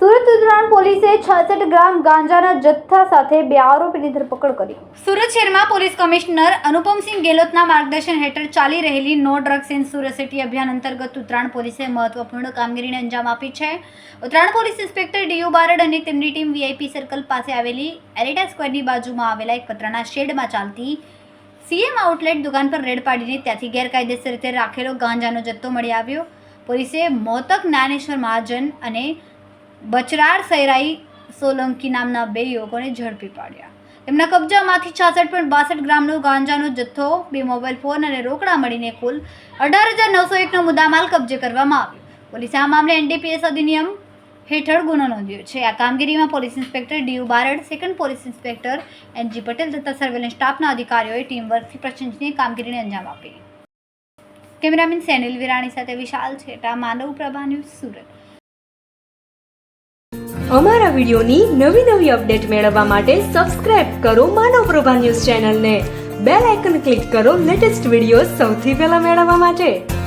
સુરત ઉત્તરાયણ પોલીસે છાસઠ ગ્રામ ગાંજાના જથ્થા સાથે બે આરોપીની ધરપકડ કરી. સુરત શહેરમાં પોલીસ કમિશનર અનુપમસિંહ ગેહલોતના માર્ગદર્શન હેઠળ ચાલી રહેલી no drugs in Surat city અભિયાન અંતર્ગત ઉત્તરાયણ પોલીસે મહત્વપૂર્ણ કામગીરીને અંજામ આપી છે. Uttarayan police inspector DU Barad અને તેમની ટીમ વીઆઈપી સર્કલ પાસે આવેલી એરિટા સ્ક્વેરની બાજુમાં આવેલા એક પતરાના શેડમાં ચાલતી સીએમ આઉટલેટ દુકાન પર રેડ પાડીને ત્યાંથી ગેરકાયદેસર રીતે રાખેલો ગાંજાનો જથ્થો મળી આવ્યો. પોલીસે મોતક જ્ઞાનેશ્વર મહાજન અને બચરાર સૈરાઈ સોલંકી નામના બે યુવકોને ઝડપી પાડ્યા. તેમના કબજામાંથી છાસઠ પોઈન્ટ બાસઠ ગ્રામનો ગાંજાનો જથ્થો, બે મોબાઈલ ફોન અને રોકડા મળીને કુલ અઢાર હજાર નવસો એકનો મુદ્દામાલ કબજે કરવામાં આવ્યો. પોલીસે આ મામલે એનડીપીએસ અધિનિયમ હેઠળ ગુનો નોંધ્યો છે. આ કામગીરીમાં police inspector DU Barad, second police inspector NG Patel તથા સર્વેલન્સ સ્ટાફના અધિકારીઓએ ટીમ વર્કથી પ્રશંસનીય કામગીરીને અંજામ આપી. કેમેરામેન સેનિલ વિરાણી સાથે વિશાલ છેટા, માનવ પ્રભા ન્યૂઝ સુરત. અમારા વિડીયોની નવી નવી અપડેટ મેળવવા માટે સબસ્ક્રાઇબ કરો માનવ પ્રભા ન્યૂઝ ચેનલને. બેલ આઇકન ક્લિક કરો લેટેસ્ટ વીડિયો સૌથી પહેલા મેળવવા માટે.